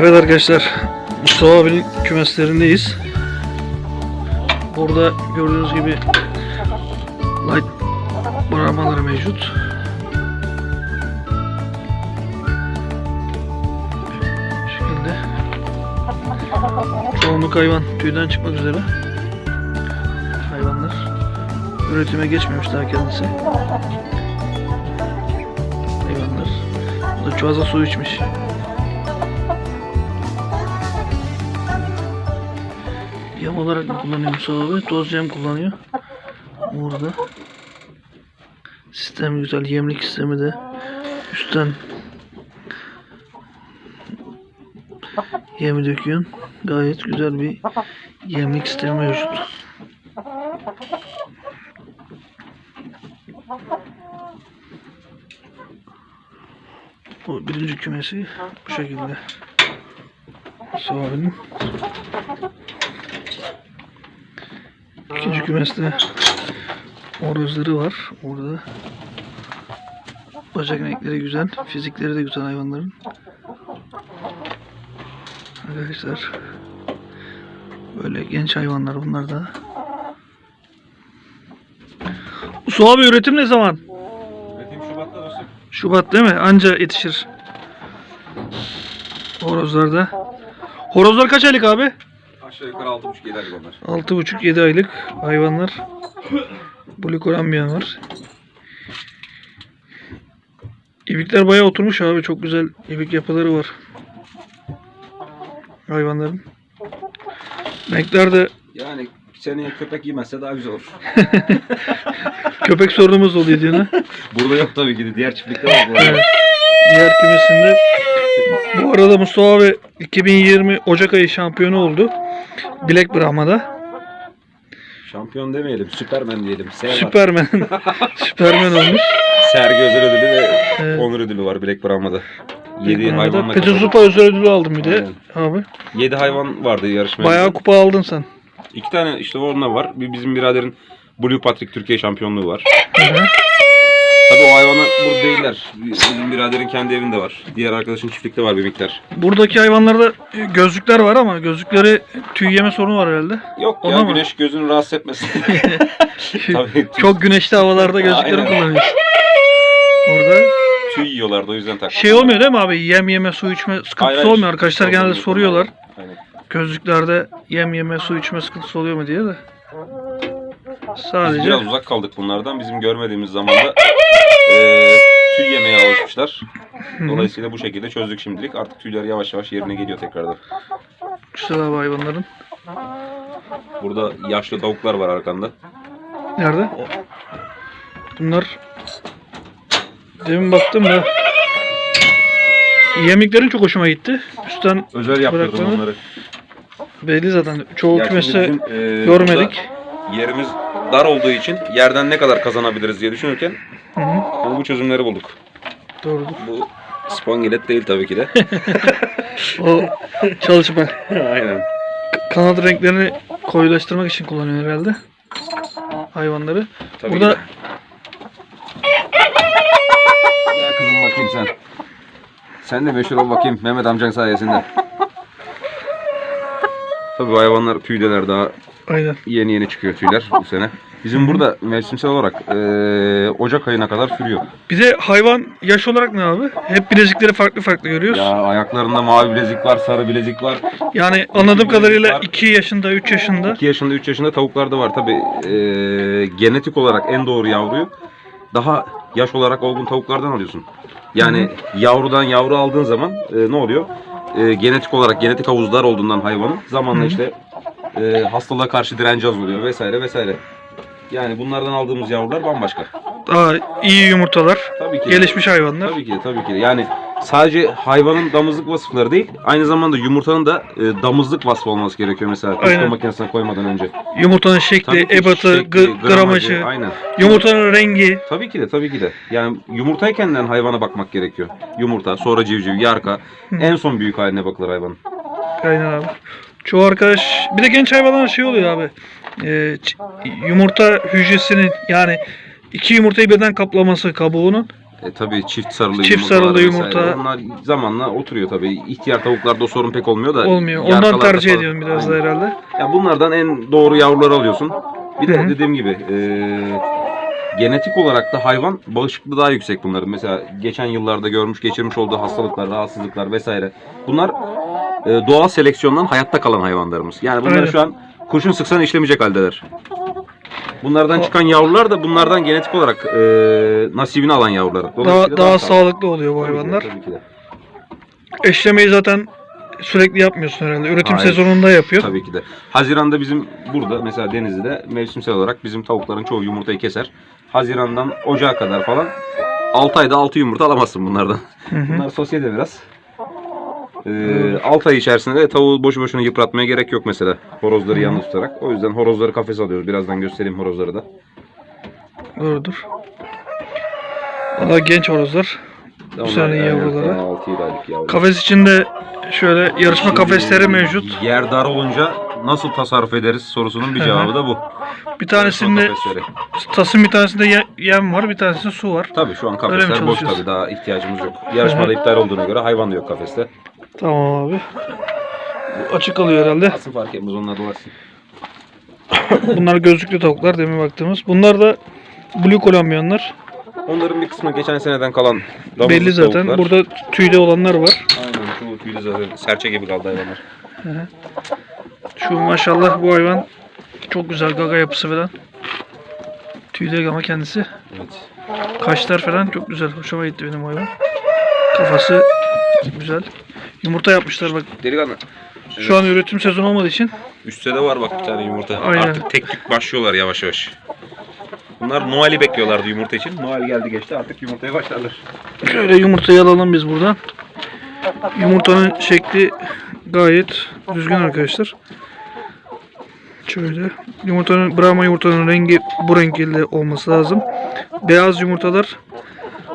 Evet arkadaşlar Mustafa abinin kümeslerindeyiz. Burada gördüğünüz gibi light baramaları mevcut. Bu şekilde. Çoğunluk hayvan tüyden çıkmak üzere. Hayvanlar. Üretime geçmemiş daha kendisi. Hayvanlar. Bu da çuvaza su içmiş. Yem olarak mı kullanıyor Mustafa abi? Toz yem kullanıyor. Burada. Sistem güzel. Yemlik sistemi de üstten yemi döküyorsun. Gayet güzel bir yemlik sistemi mevcut. Bu birinci kümesi bu şekilde. Mustafa abinin. İkinci kümeste horozları var. Orada bacak inekleri güzel. Fizikleri de güzel hayvanların. Arkadaşlar böyle genç hayvanlar bunlar da. Su abi üretim ne zaman? Üretim Şubat'ta dostum. Şubat değil mi? Anca yetişir. Horozlarda. Horozlar kaç aylık abi? Aşağı yukarı 6,5-7 aylık onlar. 6,5-7 aylık hayvanlar. Blikorambiyan var. İbikler bayağı oturmuş abi. Çok güzel ibik yapıları var. Hayvanların. Renkler de Yani seni köpek yemezse daha güzel olur. köpek sorunumuz oluyor diyor. Burada yok tabii ki de. Diğer çiftlikte var bu. Evet. Diğer kümesinde. Bu arada Mustafa abi 2020 Ocak ayı şampiyonu oldu. Black Brahma'da. Şampiyon demeyelim. Süpermen diyelim. S var. Süpermen. Süpermen olmuş. Sergi özel ödülü ve Evet. onur ödülü var Black Brahma'da. 7 Brahma'da. hayvanla katıldı. Zupa özel ödülü aldım bir de abi. 7 hayvan vardı yarışmaya. Bayağı kupa aldın sen. İki tane işte onunla var. Bir bizim biraderin Blue Patrick Türkiye şampiyonluğu var. Hı hı. Tabii o hayvanlar burada değiller. Bizim biraderin kendi evinde var. Diğer arkadaşın çiftlikte var bir miktar. Buradaki hayvanlarda gözlükler var ama gözlükleri tüy yeme sorunu var herhalde. Yok Ona ya mı? güneş gözünü rahatsız etmesin. Tabii Çok güneşli havalarda gözlükleri Aynen. kullanıyoruz. Orada tüy yiyorlardı o yüzden takmış. şey olmuyor değil mi abi? Yem yeme, su içme sıkıntısı Hayır, hayır. olmuyor. Arkadaşlar genelde soruyorlar. Aynen. Gözlüklerde yem yeme, su içme sıkıntısı oluyor mu diye de. Biz Sadece biraz uzak kaldık bunlardan. Bizim görmediğimiz zamanda eee tüy yemeye alışmışlar. Dolayısıyla bu şekilde çözdük şimdilik. Artık tüyler yavaş yavaş yerine geliyor tekrardan. abi hayvanların. Burada yaşlı tavuklar var arkanda. Nerede? Bunlar demin baktım da yemliklerin çok hoşuma gitti. Üstten Özel yaptırdım onları. belli zaten. Çoğu Ya kümeste bizim, eee, görmedik. burada Yerimiz dar olduğu için yerden ne kadar kazanabiliriz diye düşünürken Hı hı. bu çözümleri bulduk. Doğrudur. Bu spongilet değil tabii ki de. O çalışma. Aynen. Kanat renklerini koyulaştırmak için kullanıyor herhalde. Hayvanları. Tabii Burada ki de. Ya kızım bakayım sen. Sen de meşhur ol bakayım Mehmet amcan sayesinde. Tabii hayvanlar tüydeler daha aynen. yeni yeni çıkıyor tüyler bu sene. Bizim burada mevsimsel olarak eee, Ocak ayına kadar sürüyor. Bir de hayvan yaş olarak ne abi? Hep bilezikleri farklı farklı görüyoruz. Ya ayaklarında mavi bilezik var, sarı bilezik var. Yani anladığım kadarıyla var. 2 yaşında, 3 yaşında. 2 yaşında 3 yaşında tavuklar da var. Tabii eee, genetik olarak en doğru yavruyu daha yaş olarak olgun tavuklardan alıyorsun. Yani yavrudan yavru aldığın zaman e, ne oluyor? E, genetik olarak genetik havuzlar olduğundan hayvanın zamanla işte e, hastalığa karşı direnci azalıyor vesaire vesaire. Yani bunlardan aldığımız yavrular bambaşka. Daha iyi yumurtalar. Tabii ki. Gelişmiş hayvanlar. Tabii ki tabii ki. Yani sadece hayvanın damızlık vasıfları değil, aynı zamanda yumurtanın da e, damızlık vasfı olması gerekiyor mesela Aynen. makinesine koymadan önce. Yumurtanın şekli, Tabii ki ebatı, şekli, gı- gramajı, aynen. yumurtanın rengi. Tabii ki de tabii ki de. Yani yumurtayken hayvana bakmak gerekiyor. Yumurta, sonra civciv, yarka. En son büyük haline bakılır hayvanın. Aynen abi. Çoğu arkadaş bir de genç hayvanlar şey oluyor abi. Ee, ç- yumurta hücresinin yani iki yumurtayı birden kaplaması kabuğunun E tabii çift sarılı Çift yumurtalar sarılı vesaire. yumurta. Onlar zamanla oturuyor tabii. İhtiyar tavuklarda o sorun pek olmuyor da. Olmuyor. yarkalarda Ondan tercih falan- ediyorum biraz da Aynen. herhalde. Ya bunlardan en doğru yavruları alıyorsun. Bir de Hı hı. dediğim gibi e, genetik olarak da hayvan bağışıklığı daha yüksek bunların. Mesela geçen yıllarda görmüş geçirmiş olduğu hastalıklar, rahatsızlıklar vesaire. Bunlar e, doğal seleksiyondan hayatta kalan hayvanlarımız. Yani bunları Aynen. şu an kurşun sıksan işlemeyecek haldeler. Bunlardan çıkan yavrular da bunlardan genetik olarak e, nasibini alan yavrular. Daha, Dolayısıyla daha sağlıklı. sağlıklı oluyor bu Tabii ki de, hayvanlar. tabii ki de. Eşlemeyi zaten sürekli yapmıyorsun herhalde. Üretim Hayır. sezonunda yapıyor. Tabii ki de. Haziranda bizim burada mesela Denizli'de mevsimsel olarak bizim tavukların çoğu yumurtayı keser. Hazirandan Ocağa kadar falan 6 ayda 6 yumurta alamazsın bunlardan. Hı hı. Bunlar sosyete biraz. Ee, 6 ay içerisinde de tavuğu boşu boşuna yıpratmaya gerek yok mesela. Horozları yanında tutarak. O yüzden horozları kafese alıyoruz. Birazdan göstereyim horozları da. Doğrudur. Valla genç horozlar. Onlar sene aynen, yavruları. 6-7 aylık yavru. Kafes içinde şöyle yarışma kafesleri mevcut. Yer dar olunca nasıl tasarruf ederiz sorusunun bir cevabı da bu. Bir tanesinde kafesleri. tasın bir tanesinde ye- yem var, bir tanesinde su var. Tabii şu an Öyle mi kafesler boş çalışıyorsun? tabii daha ihtiyacımız yok. Yarışmada iptal olduğuna göre hayvan da yok kafeste. Tamam abi. Bu açık kalıyor herhalde. Nasıl fark etmez onlar dolaşsın. Bunlar gözlüklü tavuklar demin baktığımız. Bunlar da Blue Colombianlar. Onların bir kısmı geçen seneden kalan damızlık Belli zaten. tavuklar. Burada tüyde olanlar var. Aynen çoğu tüylü zaten serçe gibi kaldı hayvanlar. Şu maşallah bu hayvan çok güzel gaga yapısı falan. Tüyde ama kendisi. Evet. Kaşlar falan çok güzel. Hoşuma gitti benim hayvan. Kafası güzel. Yumurta yapmışlar bak. Delikanlı. Şu an üretim sezonu olmadığı için Üstte de var bak bir tane yumurta. Aynen. Artık tek tük başlıyorlar yavaş yavaş. Bunlar Noel'i bekliyorlardı yumurta için. Noel geldi geçti artık yumurtaya başlarlar. şöyle yumurtayı alalım biz buradan. Yumurtanın şekli gayet düzgün arkadaşlar. Şöyle. Yumurtanın, Brahma yumurtanın rengi bu renkli olması lazım. Beyaz yumurtalar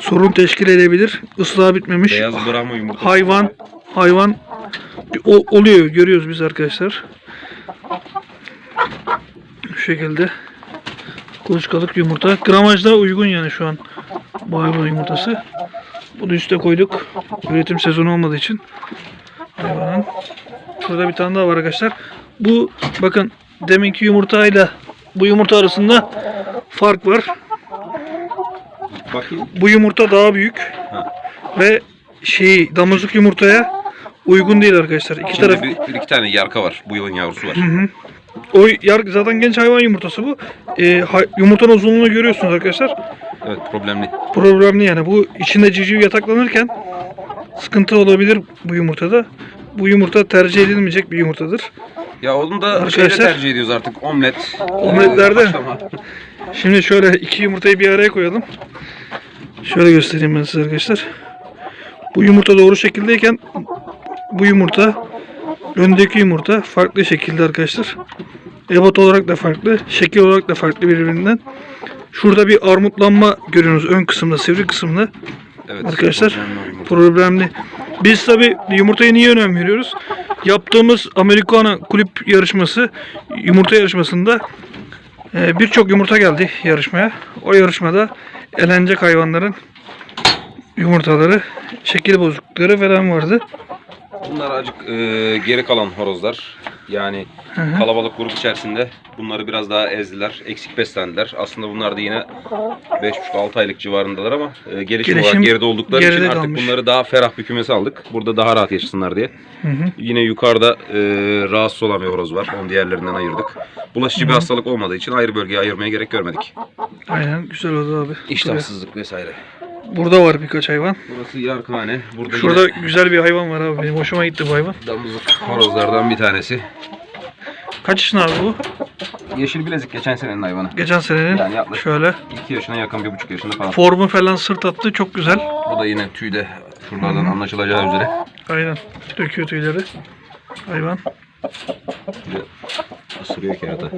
sorun teşkil edebilir. Islaha bitmemiş. Beyaz Brahma yumurta. hayvan hayvan o- oluyor görüyoruz biz arkadaşlar. Şu şekilde kuluçkalık yumurta. Gramajda uygun yani şu an bu hayvan yumurtası. Bunu üste koyduk. Üretim sezonu olmadığı için hayvanın. Şurada bir tane daha var arkadaşlar. Bu bakın deminki yumurtayla bu yumurta arasında fark var. Bakayım. Bu yumurta daha büyük. Ha. Ve şey damızlık yumurtaya uygun değil arkadaşlar. İki Şimdi taraf bir, bir iki tane yarka var. Bu yılın yavrusu var. o yar zaten genç hayvan yumurtası bu. Ee, hay- yumurtanın uzunluğunu görüyorsunuz arkadaşlar. Evet problemli. Problemli yani. Bu içinde civciv yataklanırken sıkıntı olabilir bu yumurtada. Bu yumurta tercih edilmeyecek bir yumurtadır. Ya onu da Arkadaşlar- tercih ediyoruz artık. Omlet. Omletlerde- Ee, haşlama. Şimdi şöyle iki yumurtayı bir araya koyalım. Şöyle göstereyim ben size arkadaşlar. Bu yumurta doğru şekildeyken bu yumurta öndeki yumurta farklı şekilde arkadaşlar. Ebat olarak da farklı, şekil olarak da farklı birbirinden. Şurada bir armutlanma görüyorsunuz ön kısımda, sivri kısımda. Evet, Arkadaşlar problemli. Biz tabi yumurtaya niye önem veriyoruz? Yaptığımız Americana kulüp yarışması, yumurta yarışmasında e, birçok yumurta geldi yarışmaya. O yarışmada elenecek hayvanların yumurtaları, şekil bozuklukları falan vardı. Bunlar acık e, geri kalan horozlar. Yani Hı hı. kalabalık grup içerisinde bunları biraz daha ezdiler. Eksik beslendiler. Aslında bunlar da yine 5,5-6 aylık civarındalar ama e, gelişim, Gelişim olarak geride oldukları geride için artık kalmış. bunları daha ferah bir kümese aldık. Burada daha rahat yaşasınlar diye. Hı hı. Yine yukarıda e, rahatsız olan bir horoz var. Onu diğerlerinden ayırdık. Bulaşıcı bir hastalık olmadığı için ayrı bölgeye ayırmaya gerek görmedik. Aynen güzel oldu abi. İştahsızlık vesaire. Burada var birkaç hayvan. Burası yarkıhane. Burada Şurada yine güzel bir hayvan var abi. Benim hoşuma gitti bu hayvan. damızlık horozlardan bir tanesi. Kaç yaşında abi bu? Yeşil bilezik geçen senenin hayvanı. Geçen senenin Yani yaklaşık şöyle 2 yaşına yakın, 1,5 yaşında falan. formu falan sırt attı çok güzel. Bu da yine tüyde şuralardan anlaşılacağı üzere. Aynen. Döküyor tüyleri. Hayvan. Bir de ısırıyor kerata.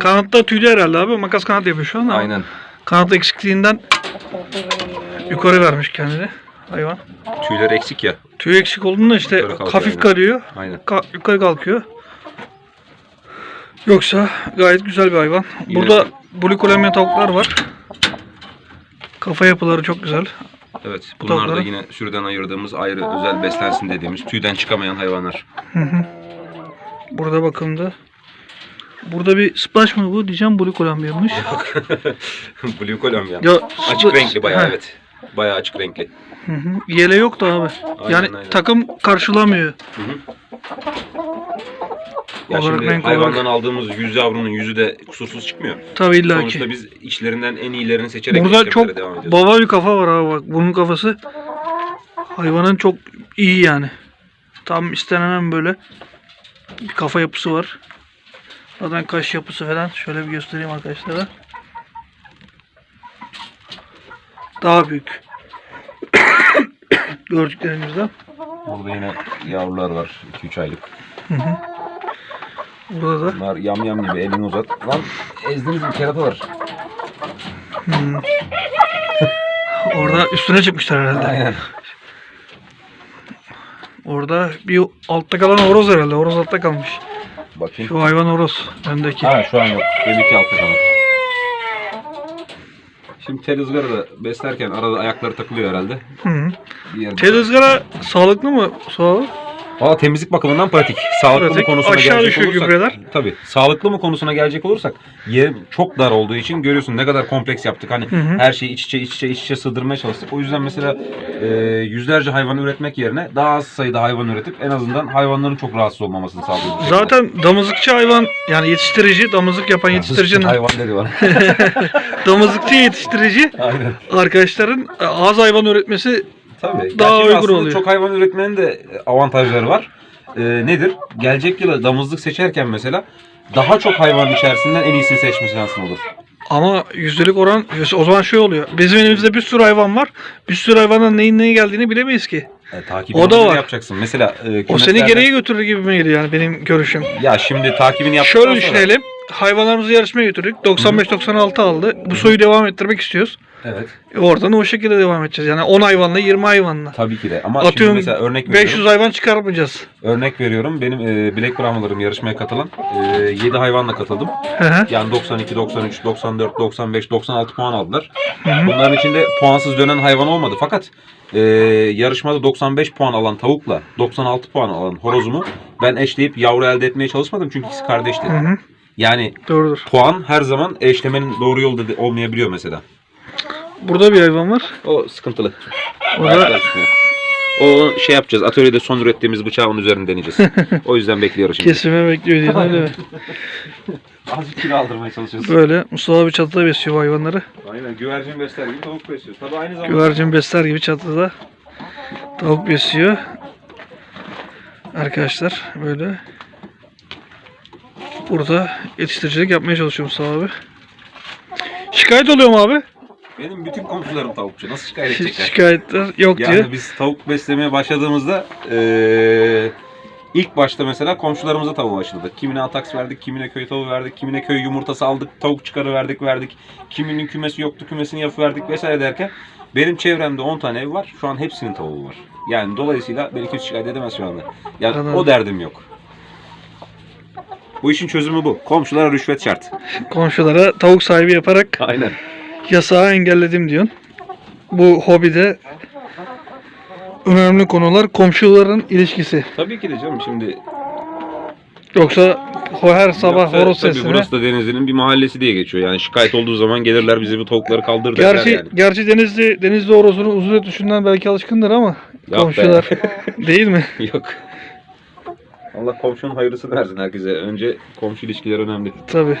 Kanatta tüylü herhalde abi. Makas kanat yapıyor şu an ama Aynen. kanat eksikliğinden yukarı vermiş kendini hayvan. Tüyler eksik ya. Tüy eksik olduğunda işte Yukarı kalkıyor, hafif aynen. kalıyor. Aynen. Ka- yukarı kalkıyor. Yoksa gayet güzel bir hayvan. Yine- Burada Blue Colombian tavuklar var. Kafa yapıları çok güzel. Evet. Bunlar da tavukları. yine sürüden ayırdığımız ayrı özel beslensin dediğimiz tüyden çıkamayan hayvanlar. Burada bakımda. Burada bir splash mı bu diyeceğim Blue Columbia'mış. Blue Columbia. Ya Açık renkli bayağı Heh. evet. Bayağı açık renkli. Hı hı. Yele yok da abi. yani aynen. takım karşılamıyor. Hı hı. Ya Olarak, şimdi renk hayvandan olarak. aldığımız yüz yavrunun yüzü de kusursuz çıkmıyor. Tabii illa Sonuçta ki. biz içlerinden en iyilerini seçerek Burada çok devam ediyoruz. baba bir kafa var abi bak. Bunun kafası hayvanın çok iyi yani. Tam istenen böyle bir kafa yapısı var. Zaten kaş yapısı falan. Şöyle bir göstereyim arkadaşlara. Daha büyük. Gördüklerimizden. Burada yine yavrular var. 2-3 aylık. Burada da Bunlar yam yam gibi elini uzat. Lan ezdiniz bir kerata var. orada üstüne çıkmışlar herhalde. Aynen. Orada bir altta kalan horoz herhalde. Horoz altta kalmış. Bakayım. Şu hayvan horoz. Öndeki. Ha şu an yok. Demek ki altı kanat. Şimdi tel ızgara da beslerken arada ayakları takılıyor herhalde. Hı. Bir yerde- Tel ızgara sağlıklı mı? Sağ Valla temizlik bakımından pratik. Sağlıklı Pratik. mı konusuna Aşağı gelecek olursak. gübreler. Tabii. Sağlıklı mı konusuna gelecek olursak yer çok dar olduğu için görüyorsun ne kadar kompleks yaptık. Hani Hı hı. her şeyi iç içe iç içe iç içe sığdırmaya çalıştık. O yüzden mesela e, yüzlerce hayvan üretmek yerine daha az sayıda hayvan üretip en azından hayvanların çok rahatsız olmamasını sağlıyoruz. Zaten damızlıkçı hayvan yani yetiştirici, damızlık yapan yetiştiricinin, hayvan dedi bana. damızlıkçı yetiştirici Aynen. arkadaşların e, az hayvan üretmesi Tabii. Daha Gerçi uygun aslında oluyor. Çok hayvan üretmenin de avantajları var. Ee, nedir? Gelecek yıla damızlık seçerken mesela daha çok hayvanın içerisinden en iyisini seçme şansın olur. ama yüzdelik oran o zaman şey oluyor. Bizim elimizde bir sürü hayvan var. Bir sürü hayvanın neyin neye geldiğini bilemeyiz ki. E, takip O da var. yapacaksın. Mesela e, O seni geriye götürür gibi geliyor yani benim görüşüm. Ya şimdi takibini yaptıktan Şöyle sonra- düşünelim. Hayvanlarımızı yarışmaya götürdük. 95-96 aldı. Bu soyu devam ettirmek istiyoruz. Evet. E oradan o şekilde devam edeceğiz. Yani 10 hayvanla 20 hayvanla. Tabii ki de. Ama şimdi Atıyorum mesela örnek veriyorum. 500 hayvan çıkarmayacağız. Örnek veriyorum. Benim e, Black Brahmalarım yarışmaya katılan e, 7 hayvanla katıldım. Hı hı. Yani 92, 93, 94, 95, 96 puan aldılar. Hı hı. Bunların içinde puansız dönen hayvan olmadı. Fakat e, yarışmada 95 puan alan tavukla 96 puan alan horozumu ben eşleyip yavru elde etmeye çalışmadım. Çünkü ikisi kardeşti. Hı hı. Yani Doğrudur. puan her zaman eşlemenin doğru de- olmayabiliyor mesela. Burada bir hayvan var. O sıkıntılı. O da şey yapacağız. Atölyede son ürettiğimiz bıçağı onun üzerinde deneyeceğiz. o yüzden bekliyoruz şimdi. kesime bekliyor diye öyle mi? Azıcık kilo aldırmaya çalışıyoruz. Böyle Mustafa abi çatıda besliyor bu hayvanları. Aynen güvercin besler gibi tavuk besliyoruz. Tabii aynı zamanda Güvercin besler gibi çatıda tavuk besliyor. Arkadaşlar böyle burada yetiştiricilik yapmaya çalışıyor Mustafa abi. Şikayet oluyor mu abi? Benim bütün komşularım tavukçu. Nasıl şikayet edecekler? şikayetler yok diyor. Yani biz tavuk beslemeye başladığımızda eee, ilk başta mesela komşularımıza tavuğu aşıladık. Kimine ataks verdik, kimine köy tavuğu verdik, kimine köy yumurtası aldık, tavuk çıkarı verdik verdik. Kiminin kümesi yoktu, kümesini yapıverdik vesaire derken benim çevremde 10 tane ev var. Şu an hepsinin tavuğu var. Yani dolayısıyla beni kimse şikayet edemez şu anda. Yani Anladım. o derdim yok. Bu işin çözümü bu. Komşulara rüşvet şart. Komşulara tavuk sahibi yaparak Aynen. Yasağı engelledim diyorsun. Bu hobide önemli konular komşuların ilişkisi. Tabii ki de canım şimdi Yoksa her sabah horoz tabii sesine. burası da Denizli'nin bir mahallesi diye geçiyor. Yani şikayet olduğu zaman gelirler bize bu tavukları kaldır derler Gerçi yani. gerçi Denizli Denizli horozunu uzun ötüşünden belki alışkındır ama be. komşular değil mi? Yok. Allah komşunun hayırlısını versin herkese. Önce komşu ilişkileri önemli. Tabi.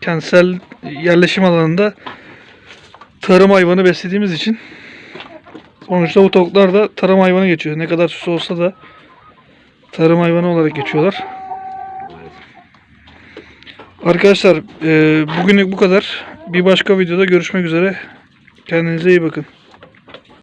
Kentsel yerleşim alanında tarım hayvanı beslediğimiz için sonuçta bu tavuklar da tarım hayvanı geçiyor. Ne kadar süs olsa da tarım hayvanı olarak geçiyorlar. Arkadaşlar e, bugünlük bu kadar. Bir başka videoda görüşmek üzere. Kendinize iyi bakın.